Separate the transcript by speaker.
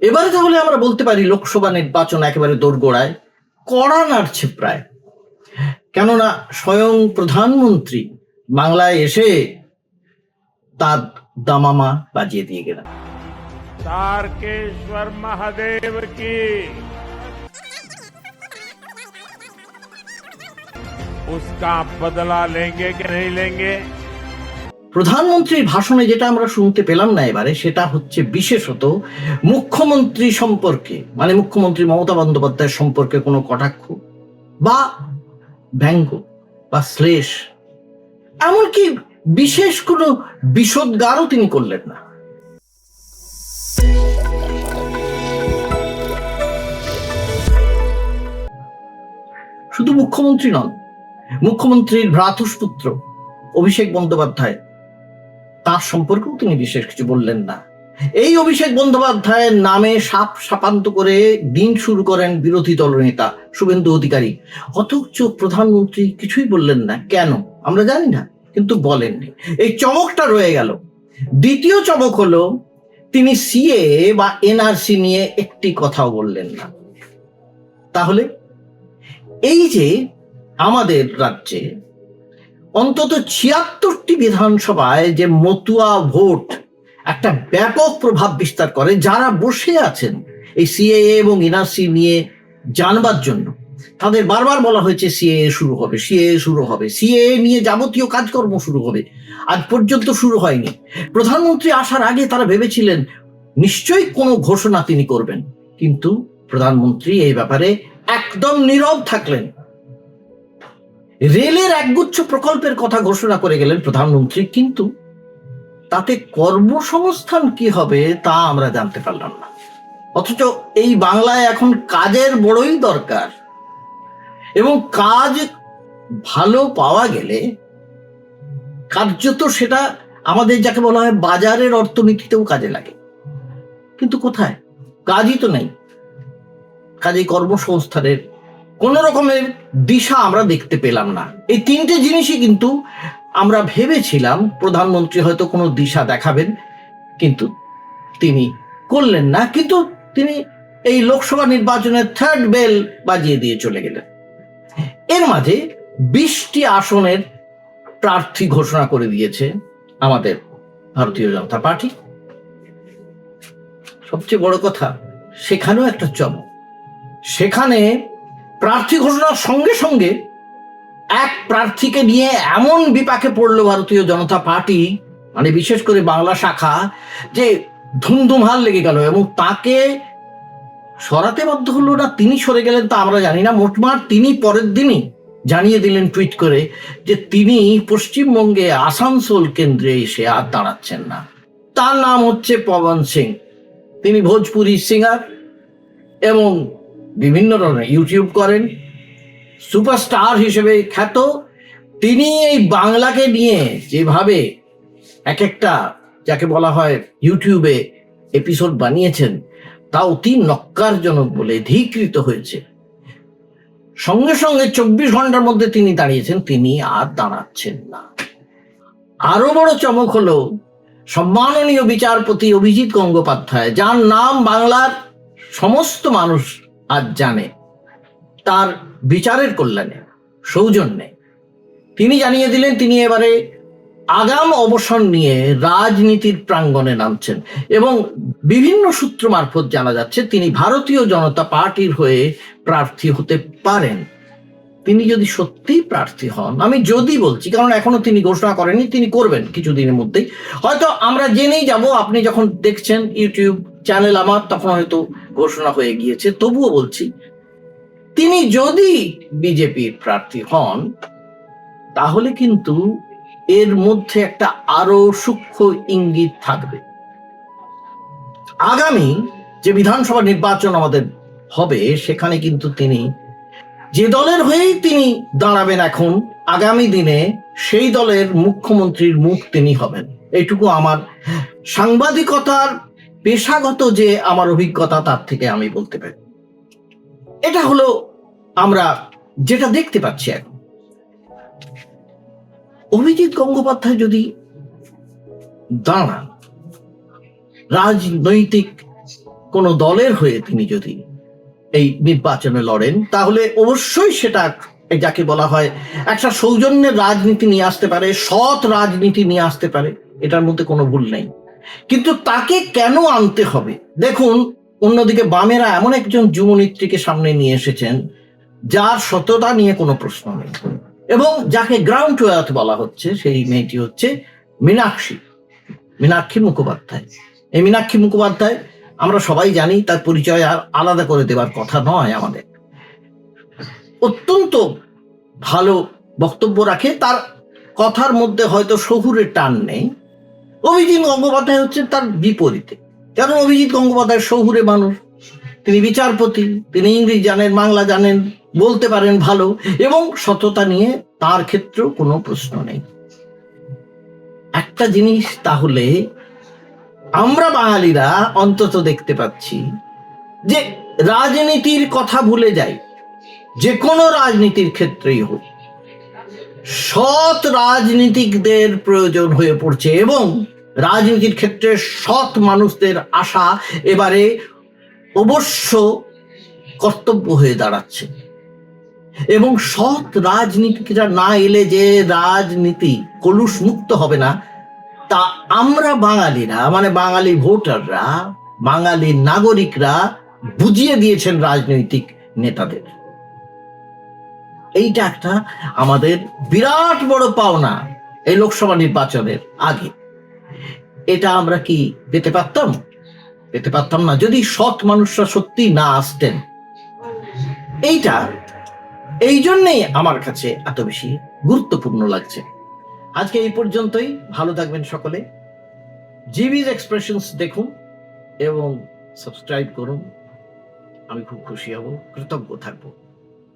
Speaker 1: এবারে তাহলে আমরা বলতে পারি লোকসভা নির্বাচন একেবারে দোরগোড়ায় কড়া নাড়ছে প্রায় কেননা স্বয়ং প্রধানমন্ত্রী বাংলায় এসে তার দামামা বাজিয়ে দিয়ে গেলেন
Speaker 2: तारकेश्वर महादेव की उसका बदला लेंगे कि नहीं लेंगे
Speaker 1: প্রধানমন্ত্রীর ভাষণে যেটা আমরা শুনতে পেলাম না এবারে, সেটা হচ্ছে বিশেষত মুখ্যমন্ত্রী সম্পর্কে মানে মুখ্যমন্ত্রী মমতা বন্দ্যোপাধ্যায় সম্পর্কে কোনো কটাক্ষ বা ব্যঙ্গ বা শ্লেষ, এমনকি বিশেষ কোনো বিষোদ্গারও তিনি করলেন না। শুধু মুখ্যমন্ত্রী নন, মুখ্যমন্ত্রীর ভ্রাতুষ্পুত্র অভিষেক বন্দ্যোপাধ্যায় তার সম্পর্কেও তিনি বিশেষ কিছু বললেন না। এই অভিষেক বন্দ্যোপাধ্যায়ের নামে সাপ সাপান্ত করে দিন শুরু করেন বিরোধী দলনেতা শুভেন্দু অধিকারী। অথচ প্রধানমন্ত্রী কিছুই বললেন না। কেন? আমরা জানি না, কিন্তু বলেননি। এই চমকটা রয়ে গেল। দ্বিতীয় চমক হলো, তিনি সিএ বা এনআরসি নিয়ে একটি কথাও বললেন না। তাহলে এই যে আমাদের রাজ্যে অন্তত ছিয়াত্তরটি বিধানসভায় যে মতুয়া ভোট একটা ব্যাপক প্রভাব বিস্তার করে যারা বসে আছেন এই সিএএ এবং এনআরসি নিয়ে জানবার জন্য। তাদের বারবার বলা হয়েছে সিএএ শুরু হবে সিএএ শুরু হবে সিএএ নিয়ে যাবতীয় কাজকর্ম শুরু হবে। আজ পর্যন্ত শুরু হয়নি। প্রধানমন্ত্রী আসার আগে তারা ভেবেছিলেন, নিশ্চয়ই কোনো ঘোষণা তিনি করবেন। কিন্তু প্রধানমন্ত্রী এই ব্যাপারে একদম নীরব থাকলেন। রেলের একগুচ্ছ প্রকল্পের কথা ঘোষণা করে গেলেন প্রধানমন্ত্রী, কিন্তু তাতে কর্মসংস্থান কি হবে তা আমরা জানতে পারলাম না। অথচ এই বাংলায় এখন কাজের বড়ই দরকার। এবং কাজ ভালো পাওয়া গেলে কার্যত সেটা আমাদের যাকে বলা হয় বাজারের অর্থনীতিতেও কাজে লাগে। কিন্তু কোথায়? কাজই তো নেই। কাজে কর্মসংস্থানের কোন রকমের দিশা আমরা দেখতে পেলাম না। এই তিনটে জিনিসই কিন্তু আমরা ভেবেছিলাম, প্রধানমন্ত্রী হয়তো কোনো দিশা দেখাবেন, কিন্তু তিনি করলেন না, কিন্তু তিনি এই লোকসভা নির্বাচনের থার্ড বেল বাজিয়ে দিয়ে চলে গেলেন। এর মাঝে বিশটি আসনের প্রার্থী ঘোষণা করে দিয়েছে আমাদের ভারতীয় জনতা পার্টি। সবচেয়ে বড় কথা, সেখানেও একটা চমক। সেখানে প্রার্থী ঘোষণার সঙ্গে সঙ্গে এক প্রার্থীকে নিয়ে এমন বিপাকে পড়ল ভারতীয় জনতা পার্টি মানে বিশেষ করে বাংলা শাখা, যে ধুমধুমহাল লেগে গেল এবং তাকে সরাতে বাধ্য হলো না, তিনি সরে গেলেন তা আমরা জানি না। মোটমাট তিনি পরের দিনই জানিয়ে দিলেন টুইট করে যে তিনি পশ্চিমবঙ্গে আসানসোল কেন্দ্রে এসে আর দাঁড়াচ্ছেন না। তার নাম হচ্ছে পবন সিং। তিনি ভোজপুরি সিঙ্গার এবং বিভিন্ন ধরনের ইউটিউব করেন সুপারস্টার হিসেবে খ্যাত। তিনি এই বাংলাকে নিয়ে যেভাবে এক একটা যাকে বলা হয় ইউটিউবে এপিসোড বানিয়েছেন, তা অতি নক্কারজনক বলে ধীকৃত হয়েছে। সঙ্গে সঙ্গে চব্বিশ ঘণ্টার মধ্যে তিনি দাঁড়িয়েছেন, তিনি আর দাঁড়াচ্ছেন না। আরও বড় চমক হলো সম্মাননীয় বিচারপতি অভিজিৎ গঙ্গোপাধ্যায়, যার নাম বাংলার সমস্ত মানুষ আজ জানে। তার বিচারের কল্যাণে, সৌজন্যে। তিনি জানিয়ে দিলেন, তিনি এবারে আগাম অবসর নিয়ে রাজনীতির প্রাঙ্গণে নামছেন এবং বিভিন্ন সূত্র মারফত জানা যাচ্ছে, তিনি ভারতীয় জনতা পার্টির হয়ে প্রার্থী হতে পারেন। তিনি যদি সত্যিই প্রার্থী হন, আমি যদি বলছি, কারণ এখনও তিনি ঘোষণা করেননি, তিনি করবেন কিছুদিনের মধ্যেই। হয়তো আমরা জেনেই যাব, আপনি যখন দেখছেন ইউটিউব চ্যানেল আমার, তখন হয়তো ঘোষণা হয়ে গিয়েছে, তবুও বলছি, তিনি যদি বিজেপির প্রার্থী হন, তাহলে কিন্তু এর মধ্যে একটা আরও সূক্ষ্ম ইঙ্গিত থাকবে। আগামী যে বিধানসভা নির্বাচন আমাদের হবে, সেখানে কিন্তু তিনি যে দলের হয়েই তিনি দাঁড়াবেন এখন, আগামী দিনে সেই দলের মুখ্যমন্ত্রীর মুখ তিনি হবেন। এইটুকু আমার সাংবাদিকতার পেশাগত যে আমার অভিজ্ঞতা, তার থেকে আমি বলতে পারি। এটা হলো আমরা যেটা দেখতে পাচ্ছি এখন। অভিজিৎ গঙ্গোপাধ্যায় যদি দাঁড়ান, রাজনৈতিক কোনো দলের হয়ে তিনি যদি এই নির্বাচনে লড়েন, তাহলে অবশ্যই সেটা যাকে বলা হয় একটা সৌজন্যের রাজনীতি নিয়ে আসতে পারে, সৎ রাজনীতি নিয়ে আসতে পারে, এটার মধ্যে কোনো ভুল নেই। কিন্তু তাকে কেন আনতে হবে? দেখুন, অন্যদিকে বামেরা এমন একজন যুবনেত্রীকে সামনে নিয়ে এসেছেন, যার সততা নিয়ে কোনো প্রশ্ন নেই। এবং যাকে গ্রাউন্ড ওয়ার্থ বলা হচ্ছে, সেই মেয়েটি হচ্ছে মীনাক্ষী মীনাক্ষী মুখোপাধ্যায়। এই মীনাক্ষী মুখোপাধ্যায়, আমরা সবাই জানি, তার পরিচয় আর আলাদা করে দেবার কথা নয় আমাদের। অত্যন্ত ভালো বক্তব্য রাখে, তার কথার মধ্যে হয়তো শহুরের টান নেই অভিজিৎ গঙ্গোপাধ্যায় হচ্ছে তার বিপরীতে। কারণ অভিজিৎ গঙ্গোপাধ্যায় শহুরে মানুষ? তিনি বিচারপতি, তিনি ইংরেজি জানেন, বাংলা জানেন, বলতে পারেন ভালো, এবং সততা নিয়ে তার ক্ষেত্রেও কোনো প্রশ্ন নেই। একটা জিনিস তাহলে আমরা বাঙালিরা অন্তত দেখতে পাচ্ছি যে রাজনীতির কথা ভুলে যাই, যে কোনো রাজনীতির ক্ষেত্রেই হোক। সৎ রাজনীতিকদের প্রয়োজন হয়ে পড়ছে এবং রাজনীতির ক্ষেত্রে সৎ মানুষদের আশা এবারে অবশ্য কর্তব্য হয়ে দাঁড়াচ্ছে। এবং সৎ রাজনীতিকরা না এলে যে রাজনীতি কলুষ মুক্ত হবে না, তা আমরা বাঙালিরা মানে বাঙালি ভোটাররা, বাঙালি নাগরিকরা বুঝিয়ে দিয়েছেন রাজনৈতিক নেতাদের। এইটা একটা আমাদের বিরাট বড় পাওনা এই লোকসভা নির্বাচনের আগে। এটা আমরা কি পেতে পারতাম? পেতে পারতাম না। যদি সৎ মানুষরা সত্যি না আসতেন। এইটা, এই জন্যেই আমার কাছে এত বেশি গুরুত্বপূর্ণ লাগছে। আজকে এই পর্যন্তই। ভালো থাকবেন সকলে। জিবিজ এক্সপ্রেশনস দেখুন এবং সাবস্ক্রাইব করুন। আমি খুব খুশি হব, কৃতজ্ঞ থাকব।